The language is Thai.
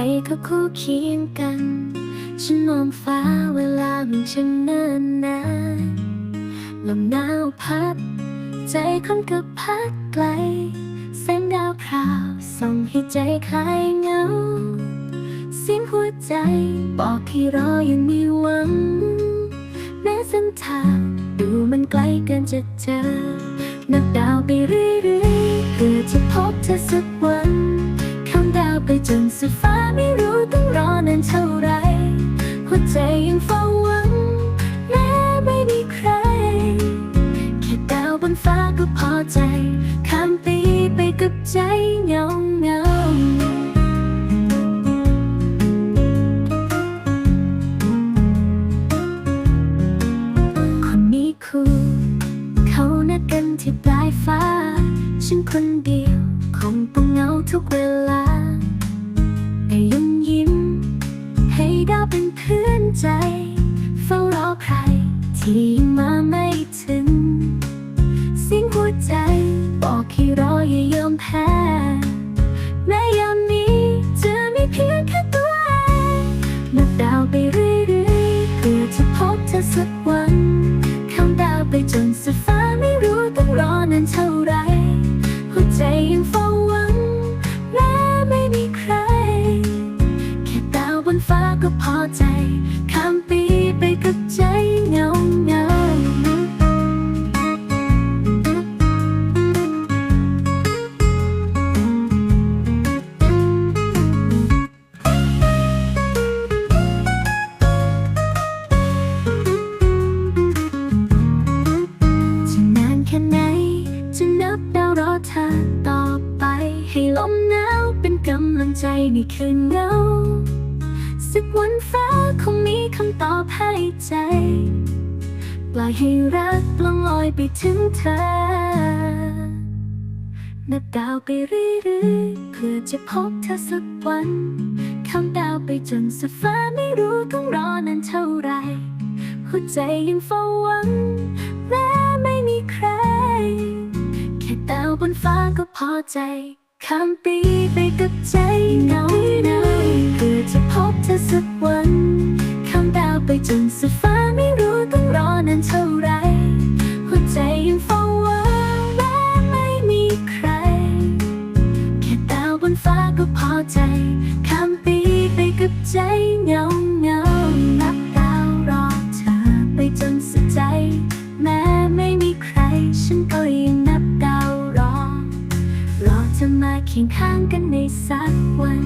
รก็คู่เคียงกัน ฉันมองฟ้าเวลามันช่างเนิ่นนานลมหนาวพัด ใจคนก็พัดไกลแสงดาวพราวส่องให้ใจคลายเหงา เสียงหัวใจบอกให้รอยังมีหวัง แม้เส้นทางดูมันไกลเกินจะเจอ นับดาวไปเรื่อยๆเพื่อจะพบเธอสักวัน จนสุดฟ้าไม่รู้ต้องรอนานเท่าไรหัวใจยังเฝ้าหวัง แม้ไม่มีใคร แค่ดาวบนฟ้าก็พอใจ ข้ามปีไปกับใจเงาเงาคนมีคู่ เขานัดกันที่ปลายฟ้า ฉันคนเดียว คงต้องเหงาทุกเวลา สักวันข้ามดาวไปจนสุดฟ้าไม่รู้ต้องรอนานเท่าไรหัวใจยังเฝ้าหวังแม้ไม่มีใคร แค่ดาวบนฟ้าก็พอใจ ข้ามปีไปกับใจเงาเงา กำลังใจในคืนเงา สักวันฟ้าคงมีคำตอบให้ใจ ปล่อยให้รักปล่องลอยไปถึงเธอ นับดาวไปเรื่อยๆเพื่อจะพบเธอสักวันข้ามดาวไปจนสุดฟ้าไม่รู้ต้องรอนานเท่าไหรหัวใจยังเฝ้าหวังแม้ไม่มีใคร แค่ดาวบนฟ้าก็พอใจ ข้ามปีไปกับใจเงาเงาเพื่อจะพบเธอสักวันข้ามดาวไปจนสุดฟ้าไม่รู้ต้องรอนานเท่าไรหัวใจยังเฝ้าหวังแม้ไม่มีใคร แค่ดาวบนฟ้าก็พอใจข้ามปีไปกับใจเงาเงานับดาวรอเธอไปจนสุดใจ มาเคียงข้างกันในสักวัน